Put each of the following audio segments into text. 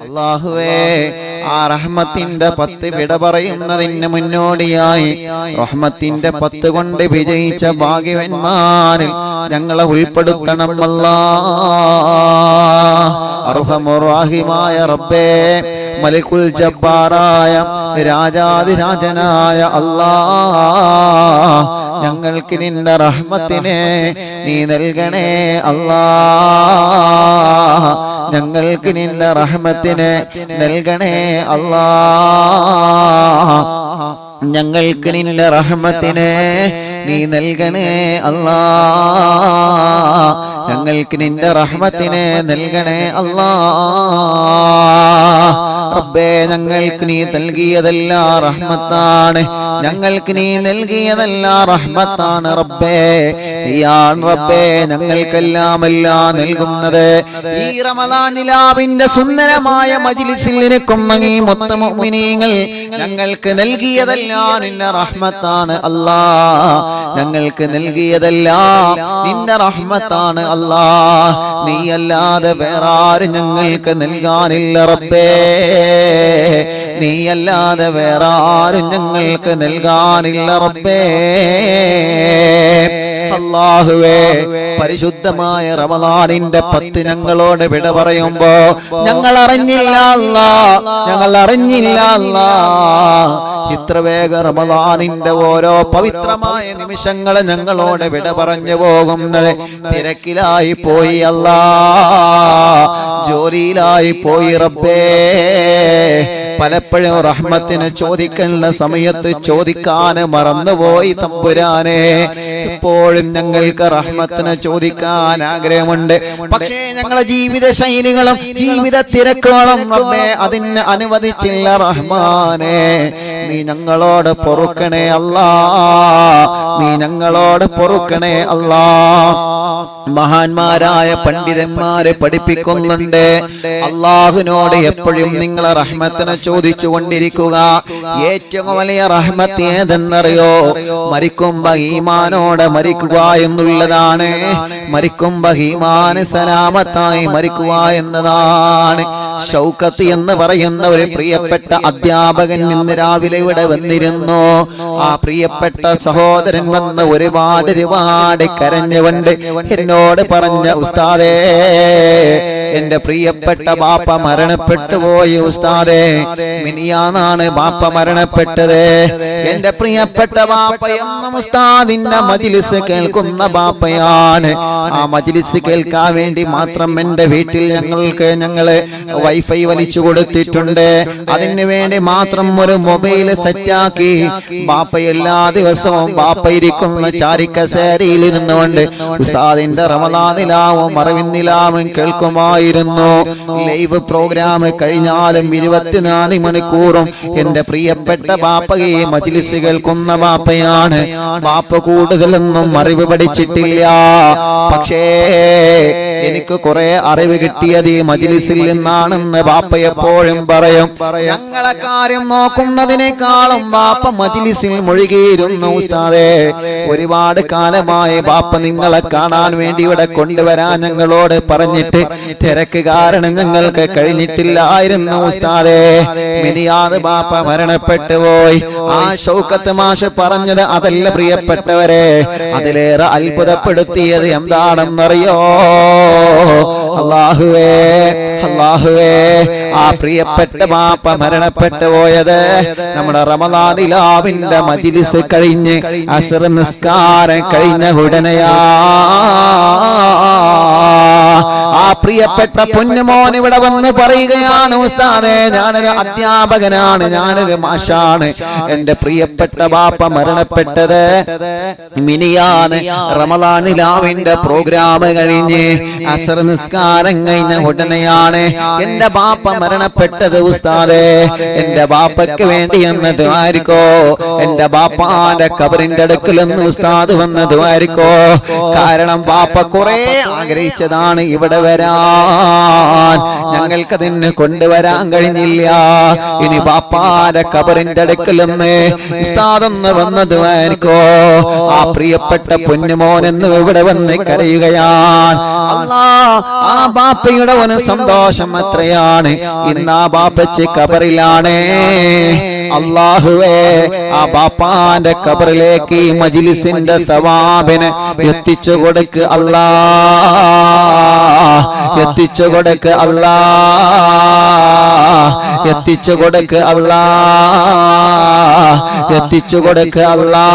അള്ളാഹുവേ ആ റഹ്മത്തിന്റെ പത്ത് വിട പറയുന്നതിന് മുന്നോടിയായി റഹ്മത്തിന്റെ പത്ത് കൊണ്ട് വിജയിച്ച ഭാഗ്യവന്മാരിൽ ഞങ്ങളെ ഉൾപ്പെടുത്തണം അർഹമുറാഹിമായ റബ്ബേ മലിക്കുൽ ജബ്ബാറായ രാജാതിരാജനായ അല്ലാ ഞങ്ങൾക്ക് നിന്റെ റഹ്മത്തിനെ നീ നൽകണേ അല്ലാ ഞങ്ങൾക്ക് നിന്റെ റഹ്മത്തിനെ നൽകണേ അല്ലാ ഞങ്ങൾക്ക് നിന്റെ റഹ്മത്തിനെ നീ നൽകണേ അല്ലാ ഞങ്ങൾക്ക് നിന്റെ റഹ്മത്തിനെ നൽകണേ അല്ലാ റബ്ബേ ഞങ്ങൾക്ക് നീ നൽകിയതെല്ലാം റഹ്മത്താണ്. ഞങ്ങൾക്ക് നീ നൽകിയതെല്ലാം റഹ്മത്താണ് റബ്ബേ. റബ്ബേ ഞങ്ങൾക്കെല്ലാം എല്ലാം നൽകുന്നത്. ഈ റമദാൻ നിലാവിന്റെ സുന്ദരമായ മജിലിസിൽ നിനക്കും മുഅ്മിനീങ്ങൾ ഞങ്ങൾക്ക് നൽകിയതെല്ലാം നിന്റെ റഹ്മത്താണ് അല്ലാ. ഞങ്ങൾക്ക് നൽകിയതെല്ലാം നിന്റെ റഹ്മത്താണ് അല്ലാ. നീ അല്ലാതെ വേറാരും ഞങ്ങൾക്ക് നൽകാനില്ല റബ്ബേ. നീ അല്ലാതെ വേറെ ആരും ഞങ്ങൾക്ക് നൽകാനില്ല റബ്ബേ. അള്ളാഹുവേ പരിശുദ്ധമായ റമദാനിന്റെ പത്ത് ഞങ്ങളോട് വിട പറയുമ്പോ ഞങ്ങൾ അറിഞ്ഞില്ല അല്ലാ ഞങ്ങൾ അറിഞ്ഞില്ല അല്ലാ. ഇത്ര വേഗ റമദാനിന്റെ ഓരോ പവിത്രമായ നിമിഷങ്ങൾ ഞങ്ങളോട് വിട പറഞ്ഞു പോകുന്നത് തിരക്കിലായി പോയി അല്ലാ. ജോലിയിലായി പോയി റബ്ബേ. പലപ്പോഴും റഹ്മത്തിന് ചോദിക്കേണ്ട സമയത്ത് ചോദിക്കാൻ മറന്നുപോയി തമ്പുരാനെ. ഇപ്പോഴും ഞങ്ങൾക്ക് റഹ്മത്തിന് ചോദിക്കാൻ ആഗ്രഹമുണ്ട്. പക്ഷേ ഞങ്ങളെ ജീവിത ശൈലികളും ജീവിത തിരക്കുകളും നമ്മെ അതിന് അനുവദിച്ചില്ല റഹ്മാനെ. നീ ഞങ്ങളോട് പൊറുക്കണേ അല്ലാ. നീ ഞങ്ങളോട് പൊറുക്കണേ അല്ലാ. മഹാന്മാരായ പണ്ഡിതന്മാരെ പഠിപ്പിക്കുന്നുണ്ട്. അള്ളാഹുനോട് എപ്പോഴും നിങ്ങളെ റഹ്മത്തിനെ ചോദിച്ചു കൊണ്ടിരിക്കുക ഏറ്റവും വലിയ റഹ്മത്ത് ഏതെന്നറിയോ? മരിക്കുമ്പോ ഈമാനോടെ മരിക്കുക എന്നുള്ളതാണ്. മരിക്കുമ്പോ ഈമാന് സലാമത്തായി മരിക്കുക എന്നതാണ്. ഷൗക്കത്ത് എന്ന് പറയുന്ന ഒരു പ്രിയപ്പെട്ട അധ്യാപകൻ ഇന്ന് രാവിലെ ഇവിടെ വന്നിരുന്നു. ആ പ്രിയപ്പെട്ട സഹോദരൻ വന്ന് ഒരുപാട് ഒരുപാട് കരഞ്ഞുകൊണ്ട് എന്നോട് പറഞ്ഞ ഉസ്താദേ എന്റെ പ്രിയപ്പെട്ട ബാപ്പ മരണപ്പെട്ടു പോയി ഉസ്താദേ മിനിയാന്നാണ് ബാപ്പ മരണപ്പെട്ടത്. എന്റെ പ്രിയപ്പെട്ട ബാപ്പ എന്ന ഉസ്താദിന്റെ മജിലിസ് കേൾക്കുന്ന ബാപ്പയാണ്. ആ മജിലിസ് കേൾക്കാൻ വേണ്ടി മാത്രം എന്റെ വീട്ടിൽ ഞങ്ങൾക്ക് ഞങ്ങൾ വൈഫൈ വലിച്ചു കൊടുത്തിട്ടുണ്ട്. അതിന് വേണ്ടി മാത്രം ഒരു മൊബൈൽ സെറ്റാക്കി ബാപ്പ എല്ലാ ദിവസവും ബാപ്പ ഇരിക്കുന്ന ചാരിക്കസേരയിൽ ഇരുന്നുകൊണ്ട് ഉസ്താദിന്റെ റമദാനിലാവും മറവിന്നിലാവും കേൾക്കുമായിരുന്നു. ലൈവ് പ്രോഗ്രാം കഴിഞ്ഞാലും ഇരുപത്തിനാല് മണിക്കൂറും എന്റെ പ്രിയപ്പെട്ട ബാപ്പയെ മജിലിസ് കേൾക്കുന്ന ബാപ്പയാണ്. ബാപ്പ കൂടുതലൊന്നും അറിവ് പഠിച്ചിട്ടില്ല. പക്ഷേ എനിക്ക് കുറെ അറിവ് കിട്ടിയത് ഈ മജിലിസിൽ നിന്നാണെന്ന് ബാപ്പ എപ്പോഴും പറയും. ഞങ്ങളെ കാര്യം നോക്കുന്നതിനേക്കാളും ബാപ്പ മജിലിസിൽ മുഴുകിയിരുന്നു ഉസ്താദേ. ഒരുപാട് കാലമായി ബാപ്പ നിങ്ങളെ കാണാൻ വേണ്ടി ഇവിടെ കൊണ്ടുവരാൻ ഞങ്ങളോട് പറഞ്ഞിട്ട് തിരക്ക് കാരണം ഞങ്ങൾക്ക് കഴിഞ്ഞിട്ടില്ലായിരുന്നു ഉസ്താദേ. മിനിയാത് ബാപ്പ മരണപ്പെട്ടു പോയി. ആ ഷൗക്കത്ത് മാഷ് പറഞ്ഞത് അതല്ല പ്രിയപ്പെട്ടവരെ. അതിലേറെ അത്ഭുതപ്പെടുത്തിയത് എന്താണെന്നറിയോ? അള്ളാഹുവേ അള്ളാഹുവേ ആ പ്രിയപ്പെട്ട മാപ്പ മരണപ്പെട്ടു പോയത് നമ്മുടെ റമദാനിലാവിന്റെ മജിലിസ് കഴിഞ്ഞ് അസർ നിസ്കാരം കഴിഞ്ഞ ഉടനെയാ പ്രിയപ്പെട്ട പൊന്നുമോൻ ഇവിടെ വന്ന് പറയുകയാണ് ഉസ്താദേ ഞാനൊരു അധ്യാപകനാണ് ഞാനൊരു മാഷാണ്. എന്റെ പ്രിയപ്പെട്ട ബാപ്പ മരണപ്പെട്ടത് മിനിയാണ് റമലാനിലാവിന്റെ പ്രോഗ്രാം കഴിഞ്ഞ് അസർ നിസ്കാരം കഴിഞ്ഞ ഉടനെയാണ് എന്റെ ബാപ്പ മരണപ്പെട്ടത് ഉസ്താദേ. എന്റെ ബാപ്പയ്ക്ക് വേണ്ടി എന്നത് ആയിരിക്കോ? എന്റെ ബാപ്പാന്റെ കബറിന്റെ അടുക്കലെന്ന് ഉസ്താദ് വന്നതുമായിരിക്കോ കാരണം ബാപ്പ കുറെ ആഗ്രഹിച്ചതാണ് ഇവിടെ വരാൻ കൊണ്ടുവരാൻ ഞങ്ങൾക്കതിന് കൊണ്ടുവരാൻ കഴിഞ്ഞില്ല. ഇനി പാപ്പാന്റെ കബറിന്റെ അടുക്കലൊന്ന് ഉസ്താദെന്ന് വന്നത് എനിക്കോ ആ പ്രിയപ്പെട്ട പൊന്നുമോൻ എന്ന് ഇവിടെ വന്ന് കരയുകയാണ്. ആ ബാപ്പയുടെ ഒരു സന്തോഷം എത്രയാണ്? ഇന്ന് ആ ബാപ്പച്ച് കബറിലാണ്. അള്ളാഹുവേ ആ ബാപ്പാന്റെ കബറിലേക്ക് ഈ മജിലിസിന്റെ തവാബിന് എത്തിച്ചു കൊടുക്ക്. അല്ലാ എത്തിച്ചു കൊടുക്ക് അല്ലാ. എത്തിച്ചു കൊടുക്ക് അല്ലാ. എത്തിച്ചു കൊടുക്ക് അല്ലാ.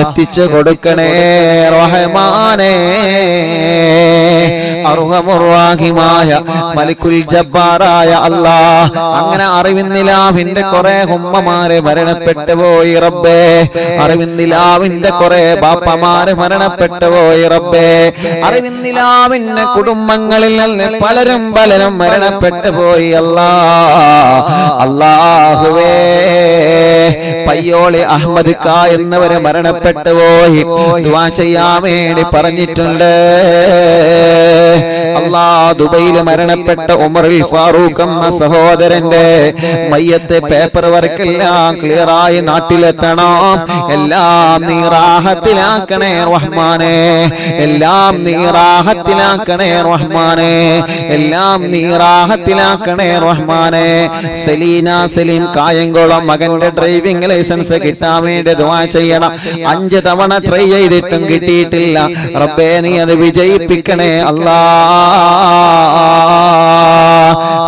എത്തിച്ചു കൊടുക്കണേ റഹമാനേ. അറുഹമുറാഹിമായ മലിക്കുൽ ജബ്ബാറായ അല്ലാ. അങ്ങനെ അറിവിന്നിലാവിന്റെ കുറെ ഉമ്മമാരെ മരണപ്പെട്ടു പോയി റബ്ബേ. അറിവിന്നിലാവിന്റെ കുറെ ബാപ്പമാര് മരണപ്പെട്ടു പോയി റബ്ബേ. അറിവിന്നിലാവിന്റെ കുടുംബങ്ങളിൽ നിന്ന് പലരും പലരും മരണപ്പെട്ടു പോയി. അല്ലാ അല്ലാഹുവേ പയ്യോളി അഹമ്മദ് കാ എന്നവര് മരണപ്പെട്ടു പോയി. ദുവാ ചെയ്യാൻ വേണ്ടി പറഞ്ഞിട്ടുണ്ട്. അല്ലാ ദുബൈയിൽ മരണപ്പെട്ട ഉമറിൽ ഫാറൂഖ് എന്ന സഹോദരന്റെ മയ്യത്തെ പേപ്പർ വർക്കെല്ലാം ക്ലിയർ ആയി നാട്ടിലെത്തണം. എല്ലാം നീറാഹത്തിലാക്കണേ റഹ്മാനെ. എല്ലാം നീറാഹത്തിലാക്കണേ റഹ്മാനെ. എല്ലാം നീറാഹത്തിലാക്കണേ റഹ്മാനെ. സലീന സലീം കായംകുളം മകന്റെ ഡ്രൈവിംഗ് ലൈസൻസ് കിട്ടാൻ വേണ്ടി ദുആ ചെയ്യണം. അഞ്ച് തവണ ട്രൈ ചെയ്തിട്ടും കിട്ടിയിട്ടില്ല. റബ്ബേ നീ അത് വിജയിപ്പിക്കണേ. അല്ലാ.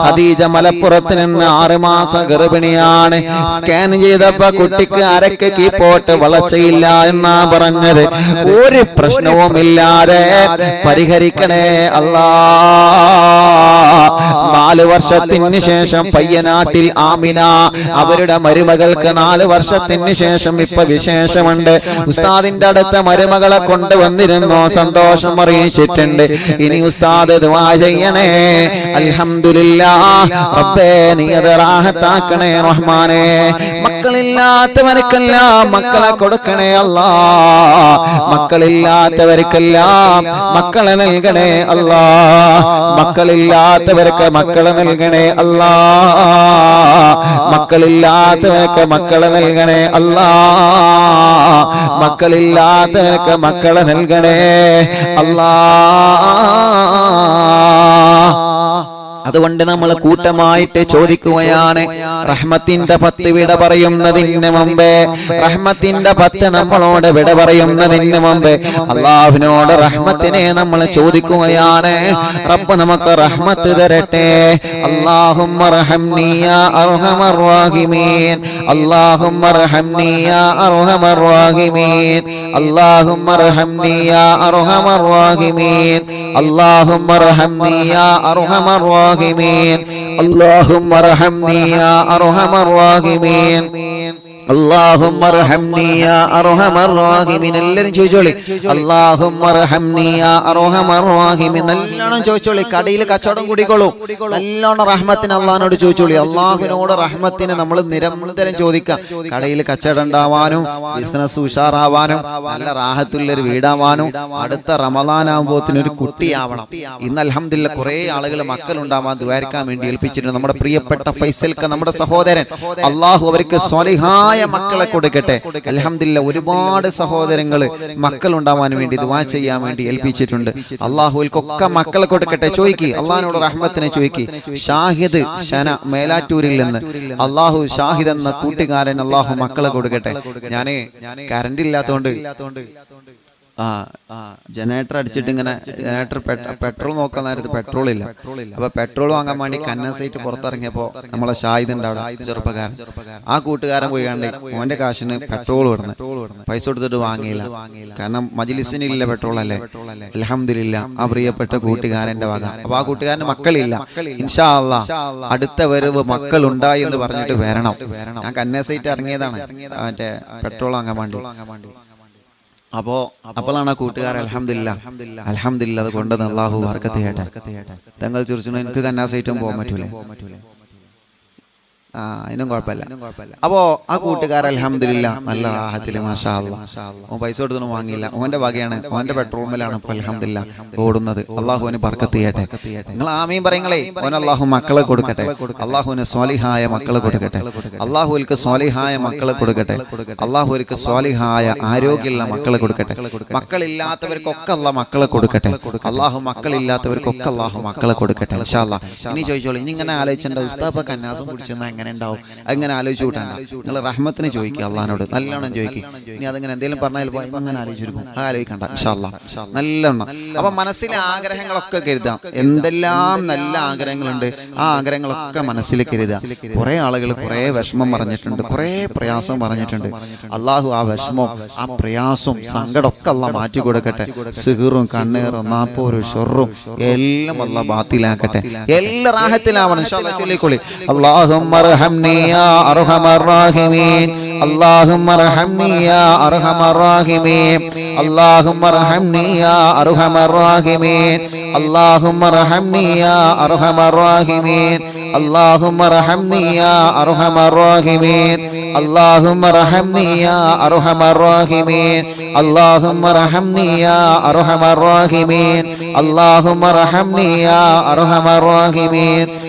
ഖദീജ മലപ്പുറത്ത് നിന്ന് ആറ് മാസം ഗർഭിണിയാണ്. സ്കാൻ ചെയ്തപ്പോ കുട്ടിക്ക് അരക്ക് കീപ്പോട്ട് വളർച്ചയില്ല എന്നാ പറഞ്ഞത്. ഒരു പ്രശ്നവും ഇല്ലാതെ പരിഹരിക്കണേ അല്ലാ. നാല് വർഷത്തിന് ശേഷം പയ്യനാട്ടിൽ ആമിന. അവരുടെ മരുമകൾക്ക് നാല് വർഷത്തിന് ശേഷം ഇപ്പൊ വിശേഷമുണ്ട്. ഉസ്താദിന്റെ അടുത്ത മരുമകളെ കൊണ്ടുവന്നിരുന്നു. സന്തോഷം അറിയിച്ചിട്ടുണ്ട്. ഇനി ഉസ്താദ് ചെയ്യണേ. അൽഹംദുലില്ലാ. റബ്ബേ നീ അത് റാഹത്താക്കണേ റഹ്മാനേ. മക്കളില്ലാത്തവർക്കെല്ലാം മക്കളെ കൊടുക്കണേ അല്ല. മക്കളില്ലാത്തവർക്കെല്ലാം മക്കളെ നൽകണേ അല്ല. മക്കളില്ലാത്തവർക്ക് മക്കളെ നൽകണേ അല്ല. മക്കളില്ലാത്തവർക്ക് മക്കളെ നൽകണേ അല്ല. മക്കളില്ലാത്തവർക്ക് മക്കളെ നൽകണേ അല്ലാ. അതുകൊണ്ട് നമ്മൾ കൂട്ടമായിട്ട് ചോദിക്കുകയാണ് റഹ്മത്തിന്റെ പത്ത് വിട പറയുന്നതിന് മുമ്പേ റഹ്മത്തിന്റെ പത്ത് നമ്മളോട് വിട പറയുന്നതിന് മുമ്പേ അള്ളാഹുവിനോട് റഹ്മത്തിനെ നമ്മൾ ചോദിക്കുകയാണ് റബ്ബ് നമുക്ക് റഹ്മത്ത് തരട്ടെ അള്ളാഹും അള്ളാഹും അള്ളാഹും അള്ളാഹും അള്ളാഹും الراحمين. اللهم ارحمني يا أرحم الراحمين. എല്ലാരും ചോദിച്ചോളി. നല്ലോണം ചോദിച്ചോളി. കടയിൽ കച്ചവടം കുടിക്കോളൂ. നല്ലോണം റഹ്മത്തിന് അള്ളഹാനോട് ചോദിച്ചോളി. അള്ളാഹുവിനോട് റഹ്മത്തിന് നമ്മൾ നിരന്തരം ചോദിക്കാം. കടയിൽ കച്ചവടം ഉണ്ടാവാനും ബിസിനസ് ഉഷാറാവാനും നല്ല റാഹത്തുള്ളൊരു വീടാവാനും അടുത്ത റമദാനാകുമ്പോത്തിന് ഒരു കുട്ടിയാവണം. ഇന്ന് അലഹമില്ല കുറെ ആളുകൾ മക്കൾ ഉണ്ടാവാൻ ദ്വാരിക്കാൻ വേണ്ടി ഏൽപ്പിച്ചിട്ടുണ്ട്. നമ്മുടെ പ്രിയപ്പെട്ട ഫൈസൽക്ക് നമ്മുടെ സഹോദരൻ. അള്ളാഹു അവർക്ക് സ്വലിഹാൻ സ്വലിഹായ മക്കളെ കൊടുക്കട്ടെ. അലഹമില്ല ഒരുപാട് സഹോദരങ്ങൾ മക്കൾ ഉണ്ടാവാൻ വേണ്ടി ദുവാ ചെയ്യാൻ വേണ്ടി ഏൽപ്പിച്ചിട്ടുണ്ട്. അള്ളാഹുൽക്കൊക്കെ മക്കളെ കൊടുക്കട്ടെ. ചോയ്ക്ക്. അള്ളാഹിനോട് റഹ്മത്തിനെ ചോയ്ക്ക്. ഷാഹിദ് ഷന മേലാറ്റൂരിൽ നിന്ന്. അള്ളാഹു ഷാഹിദ് എന്ന കൂട്ടുകാരൻ അള്ളാഹു മക്കളെ കൊടുക്കട്ടെ. ഞാനേ കറണ്ട് ഇല്ലാത്തോണ്ട് ആ ജനറേറ്റർ അടിച്ചിട്ട് ഇങ്ങനെ ജനറേറ്റർ പെട്രോൾ നോക്കാൻ നേരത്ത് പെട്രോൾ ഇല്ല. അപ്പൊ പെട്രോൾ വാങ്ങാൻ വേണ്ടി കന്നസൈറ്റ് പുറത്തിറങ്ങിയപ്പോ നമ്മളെ ഷായിദ് ഉണ്ടാവും ചെറുപ്പക്കാരൻ. ആ കൂട്ടുകാരൻ പോയി മോന്റെ ഓന്റെ കാശിന് പെട്രോൾ വിടുന്നു. പൈസ കൊടുത്തിട്ട് വാങ്ങിയില്ല. കാരണം മജിലിസിന് ഇല്ല പെട്രോൾ അല്ലേ? അലഹമില്ല ആ പ്രിയപ്പെട്ട കൂട്ടുകാരന്റെ വക. അപ്പൊ ആ കൂട്ടുകാരന് മക്കളില്ല. ഇൻഷാ അടുത്ത വരവ് മക്കൾ ഉണ്ടായി എന്ന് പറഞ്ഞിട്ട് വരണം. ഞാൻ കന്നസൈറ്റ് ഇറങ്ങിയതാണ്. മറ്റേ പെട്രോൾ വാങ്ങാൻ വേണ്ടി. അപ്പോ അപ്പോഴാണ് ആ കൂട്ടുകാർ അലഹമില്ല അലഹമില്ല അത് കൊണ്ടുവന്ന് അള്ളാഹു വർക്കത്ത് തങ്ങൾ ചുരിച്ചു എനിക്ക് കന്നാസൈറ്റും പോകാൻ പറ്റൂലേ? ആ അതിനും കുഴപ്പമില്ല. അപ്പോ ആ കൂട്ടുകാരൻ അലഹമില്ല നല്ല റാഹത്തിൽ മാഷാ. ഓൻ പൈസ കൊടുത്തൊന്നും വാങ്ങിയില്ല. ഓന്റെ വകയാണ് ഓന്റെ ബെഡ്റൂമിലാണ് ഇപ്പൊ അലഹമില്ല ഓടുന്നത്. അള്ളാഹുവിന് ബർക്കത്ത് ചെയ്യട്ടെ. നിങ്ങൾ ആമീൻ പറയുങ്ങളേ. ഓൻ അള്ളാഹു മക്കളെ കൊടുക്കട്ടെ. അള്ളാഹുവിന് സ്വാലിഹായ മക്കളെ കൊടുക്കട്ടെ. അള്ളാഹുവിൽക്ക് സ്വാലിഹായ മക്കളെ കൊടുക്കട്ടെ. അള്ളാഹുവിൽക്ക് സ്വാലിഹായ ആരോഗ്യമുള്ള മക്കളെ കൊടുക്കട്ടെ. മക്കളില്ലാത്തവർക്കൊക്കെ അല്ല മക്കളെ കൊടുക്കട്ടെ. അള്ളാഹു മക്കളില്ലാത്തവർക്കൊക്കെ അള്ളാഹു മക്കളെ കൊടുക്കട്ടെ. ഇൻഷാ. ഇനി ചോദിച്ചോളൂ ഇനി ഇങ്ങനെ ആലോചിച്ചിട്ടുണ്ട് ഉസ്താബ് കന്നാസം കുടിച്ചെന്നാൽ എങ്ങനെ ഉണ്ടാവും? അങ്ങനെ ആലോചിച്ചു കൂട്ടണ്ട. നിങ്ങൾ റഹ്മത്തിന് ചോദിക്കുക അള്ളഹാനോട്. നല്ലോണം ചോദിക്കും. ഇനി അതങ്ങനെ എന്തെങ്കിലും പറഞ്ഞാൽ പോയി അങ്ങനെ ആലോചിച്ചിരിക്കും. ആലോചിക്കണ്ട. ഇൻഷാല്ല നല്ലോണം അപ്പൊ മനസ്സിലെ ആഗ്രഹങ്ങളൊക്കെ കരുതാം. എന്തെല്ലാം നല്ല ആഗ്രഹങ്ങളുണ്ട്? ആ ആഗ്രഹങ്ങളൊക്കെ മനസ്സിൽ കരുതാം. കുറെ ആളുകൾ കുറെ വിഷമം പറഞ്ഞിട്ടുണ്ട്. കുറെ പ്രയാസം പറഞ്ഞിട്ടുണ്ട്. അള്ളാഹു ആ വിഷമം ആ പ്രയാസവും സങ്കടമൊക്കെ അല്ല മാറ്റി കൊടുക്കട്ടെ. സിഹറും കണ്ണീറും നാപ്പോരും ഷൊറും എല്ലാം അല്ല ബാത്തിലാക്കട്ടെ. എല്ലാ റാഹത്തിലാവണം. ഇൻഷാ ارحمني يا أرحم الراحمين. اللهم ارحمني يا أرحم الراحمين. اللهم ارحمني يا أرحم الراحمين. اللهم ارحمني يا أرحم الراحمين. اللهم ارحمني يا أرحم الراحمين. اللهم ارحمني يا أرحم الراحمين. اللهم ارحمني يا أرحم الراحمين. اللهم ارحمني يا أرحم الراحمين.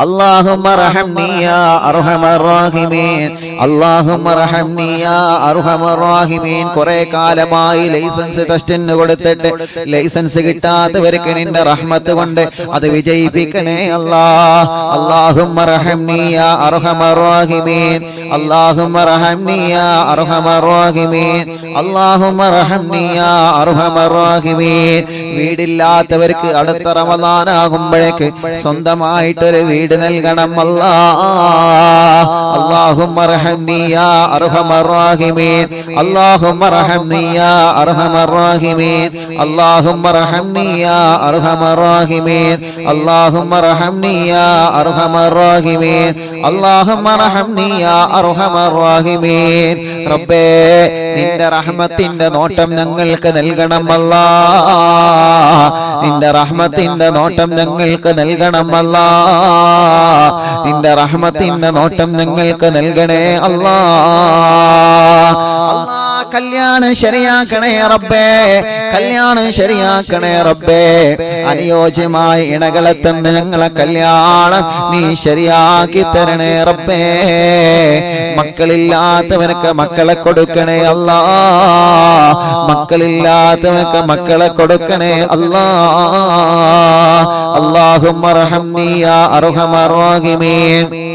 اللهم ارحمني يا ارحم الراحمين اللهم ارحمني يا ارحم الراحمين കുറെ കാലമായി ലൈസൻസ് ടെസ്റ്റിന് കൊടുത്തിട്ട് ലൈസൻസ് കിട്ടാത്തവർക്ക് നിന്റെ റഹ്മത്ത് കൊണ്ട് അത് വിജയിപ്പിക്കണേ അല്ലാ اللهم ارحمني يا ارحم الراحمين اللهم ارحمني يا ارحم الراحمين اللهم ارحمني يا ارحم الراحمين വീടില്ലാത്തവർക്ക് അടുത്ത റമദാനാകുമ്പോഴേക്ക് സ്വന്തമായിട്ടൊരു വീട് നൽകണം അല്ലാ اللهم ارحمني يا ارحم الراحمين اللهم ارحمني يا ارحم الراحمين اللهم ارحمني يا ارحم الراحمين اللهم ارحمني يا ارحم الراحمين اللهم ارحمني يا ارحم الراحمين റബ്ബേ നിന്റെ റഹ്മത്തിന്റെ നോട്ടം ഞങ്ങൾക്ക് നൽകണമല്ല നിന്റെ റഹ്മത്തിന്റെ നോട്ടം ഞങ്ങൾക്ക് നൽകണമല്ല നിന്റെ റഹ്മത്തിന്റെ നോട്ടം ഞങ്ങൾക്ക് നൽകണേ അല്ലാ. കല്യാണം ശരിയാക്കണേ റബ്ബേ. കല്യാണം ശരിയാക്കണേ റബ്ബേ. അനുയോജ്യമായ ഇണകളെ തന്നെ ഞങ്ങളെ കല്യാണം നീ ശരിയാക്കി തരണേ റബ്ബേ. മക്കളില്ലാത്തവനൊക്കെ മക്കളെ കൊടുക്കണേ അല്ലാ. മക്കളില്ലാത്തവനൊക്കെ മക്കളെ കൊടുക്കണേ അല്ലാ. അള്ളാഹു അർഹമർ റഹീമീൻ.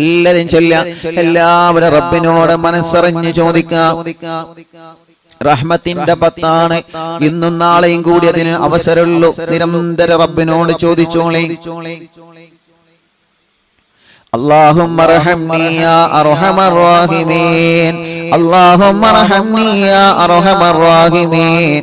എല്ലാരും ചൊല്ലാം എല്ലാവരും റബ്ബിനോട് മനസ്സറിഞ്ഞ് ചോദിക്കാം റഹ്മത്തിന്റെ പത്താണ് ഇന്നും നാളെയും കൂടി അതിന് അവസരമുള്ളൂ നിരന്തര റബ്ബിനോട് ചോദിച്ചോളേ اللهم ارحمني يا ارحم الراحمين اللهم ارحمني يا ارحم الراحمين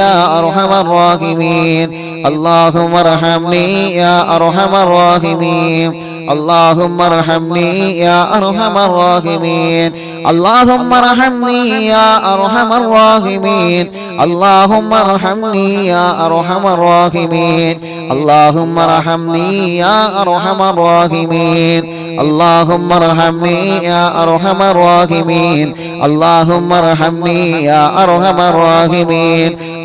يا أرحم الراحمين. اللهم ارحمني يا أرحم الراحمين. اللهم ارحمني يا أرحم الراحمين. اللهم ارحمني يا أرحم الراحمين. اللهم ارحمني يا أرحم الراحمين. اللهم ارحمني يا أرحم الراحمين. اللهم ارحمني يا أرحم الراحمين. اللهم ارحمني يا أرحم الراحمين.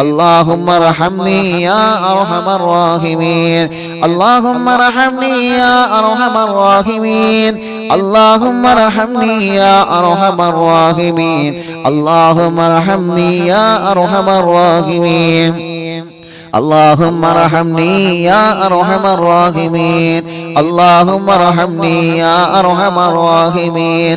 اللهم ارحمني يا أرحم الراحمين. اللهم ارحمني يا أرحم الراحمين. اللهم ارحمني يا أرحم الراحمين. اللهم ارحمني يا أرحم الراحمين. اللهم ارحمني يا أرحم الراحمين. اللهم ارحمني يا أرحم الراحمين.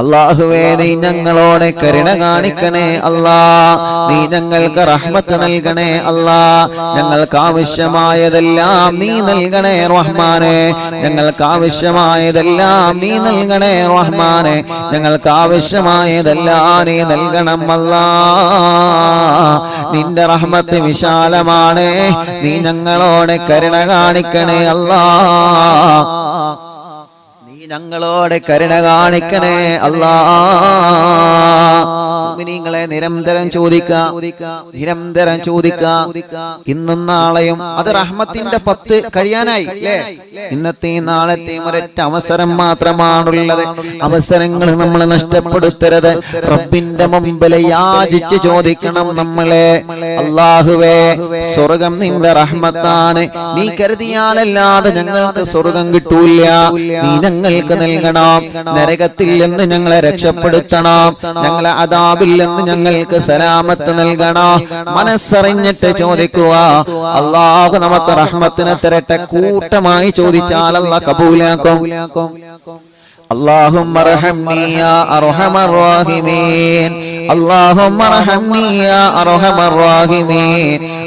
അള്ളാഹുവേ നീ ഞങ്ങളോട് കരുണ കാണിക്കണേ അല്ലാ. നീ ഞങ്ങൾക്ക് റഹ്മത്ത് നൽകണേ അല്ലാ. ഞങ്ങൾക്ക് ആവശ്യമായതെല്ലാം നീ നൽകണേ റഹ്മാനെ. ഞങ്ങൾക്ക് ആവശ്യമായതെല്ലാം നീ നൽകണേ റഹ്മാനെ. ഞങ്ങൾക്ക് ആവശ്യമായതെല്ലാം നീ നൽകണം അല്ലാ. നിന്റെ റഹ്മത്ത് വിശാലമാണ്. നീ ഞങ്ങളോട് കരുണ കാണിക്കണേ അല്ലാ. ഞങ്ങളോട് കരുണ കാണിക്കണേ അല്ലാ മുഅ്മിനീങ്ങളെ നിരന്തരം ചോദിക്കാം നിരന്തരം ചോദിക്കാം. ഇന്നും നാളെയും അത് റഹ്മത്തിന്റെ പത്ത് കഴിയാനായി അല്ലേ? ഇന്നത്തെയും നാളത്തെയും ഒരൊറ്റ അവസരം മാത്രമാണുള്ളത്. അവസരങ്ങൾ നമ്മൾ നഷ്ടപ്പെടുത്തരുത്. റബ്ബിന്റെ മുമ്പിൽ യാചിച്ച് ചോദിക്കണം നമ്മളെ. അള്ളാഹുവേ സ്വർഗം നിന്റെ റഹ്മത്താണ്. നീ കരുതിയാലല്ലാതെ ഞങ്ങൾക്ക് സ്വർഗം കിട്ടൂല നീ ഞങ്ങൾക്ക് നൽകണം നരകത്തിൽ നിന്ന് ഞങ്ങളെ രക്ഷപ്പെടുത്തണം ഞങ്ങളെ അതാബിൽ നിന്ന് ഞങ്ങൾക്ക് സലാമത്ത് നൽകണം മനസ്സറിഞ്ഞിട്ട് ചോദിക്കുക അള്ളാഹു നമുക്ക് റഹ്മത്തിനെ തരട്ടെ കൂട്ടമായി ചോദിച്ചാൽ അല്ല കബൂലാക്കും اللهم ارحمني يا ارحم الراحمين اللهم ارحمني يا ارحم الراحمين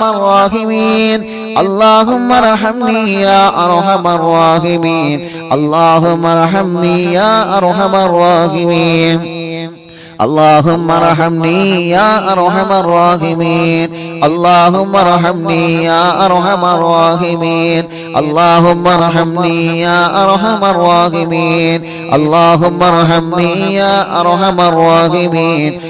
أرحم الراحمين. اللهم ارحمني يا أرحم الراحمين. اللهم ارحمني يا أرحم الراحمين. اللهم ارحمني يا أرحم الراحمين. اللهم ارحمني يا أرحم الراحمين. اللهم ارحمني يا أرحم الراحمين. اللهم ارحمني يا أرحم الراحمين.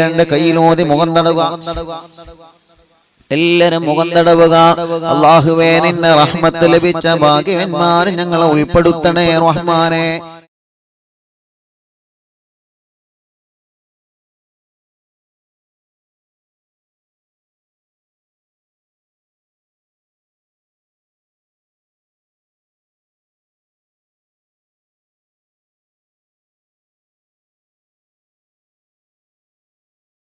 രണ്ട് കയ്യിലോതി മുഖം തടവുക. എല്ലാരും മുഖം തടവുക. അള്ളാഹുവേ നിന്നെ റഹ്മത്ത് ലഭിച്ച ഭാഗ്യവന്മാരും ഞങ്ങളെ ഉൾപ്പെടുത്തണേ റഹ്മാനെ.